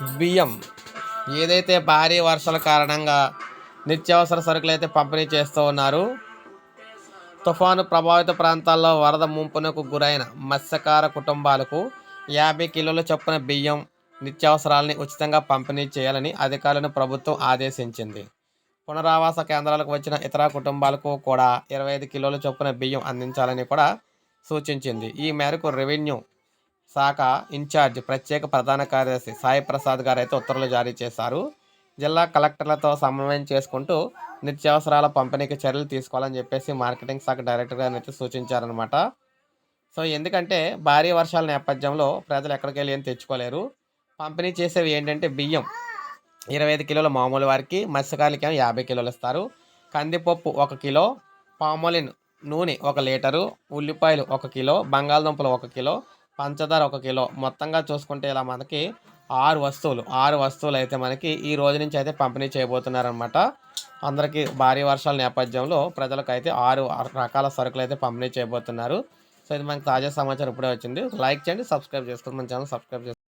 బియ్యం ఏదైతే భారీ వర్షాల కారణంగా నిత్యావసర సరుకులు అయితే పంపిణీ చేస్తూ ఉన్నారు తుఫాను ప్రభావిత ప్రాంతాల్లో వరద ముంపునకు గురైన మత్స్యకార కుటుంబాలకు యాభై కిలోల చొప్పున బియ్యం నిత్యావసరాలని ఉచితంగా పంపిణీ చేయాలని అధికారులను ప్రభుత్వం ఆదేశించింది. పునరావాస కేంద్రాలకు వచ్చిన ఇతర కుటుంబాలకు కూడా ఇరవై ఐదు కిలోల చొప్పున బియ్యం అందించాలని కూడా సూచించింది. ఈ మేరకు రెవెన్యూ శాఖ ఇన్ఛార్జ్ ప్రత్యేక ప్రధాన కార్యదర్శి సాయి ప్రసాద్ గారు అయితే ఉత్తర్వులు జారీ చేశారు. జిల్లా కలెక్టర్లతో సమన్వయం చేసుకుంటూ నిత్యావసరాల పంపిణీకి చర్యలు తీసుకోవాలని చెప్పేసి మార్కెటింగ్ శాఖ డైరెక్టర్ గారిని అయితే సూచించారనమాట సో ఎందుకంటే భారీ వర్షాల నేపథ్యంలో ప్రజలు ఎక్కడికి వెళ్ళి ఏం తెచ్చుకోలేరు. పంపిణీ చేసేవి ఏంటంటే బియ్యం. ఇరవై ఐదు కిలోల మామూలు వారికి మత్స్యకారులకి ఏమో యాభై కిలోలు ఇస్తారు. కందిపప్పు ఒక కిలో పామోలిన్ నూనె ఒక లీటరు ఉల్లిపాయలు ఒక కిలో బంగాళదుంపలు ఒక కిలో పంచదార ఒక కిలో. మొత్తంగా చూసుకుంటే ఇలా మనకి ఆరు వస్తువులు ఆరు వస్తువులు అయితే మనకి ఈ రోజు నుంచి అయితే పంపిణీ చేయబోతున్నారనమాట అందరికీ భారీ వర్షాల నేపథ్యంలో ప్రజలకు అయితే ఆరు రకాల సరుకులు అయితే పంపిణీ చేయబోతున్నారు. సో ఇది మనకి తాజా సమాచారం ఇప్పుడే వచ్చింది. లైక్ చేయండి సబ్స్క్రైబ్ చేసుకోండి. మన ఛానల్ సబ్స్క్రైబ్ చేసుకోండి.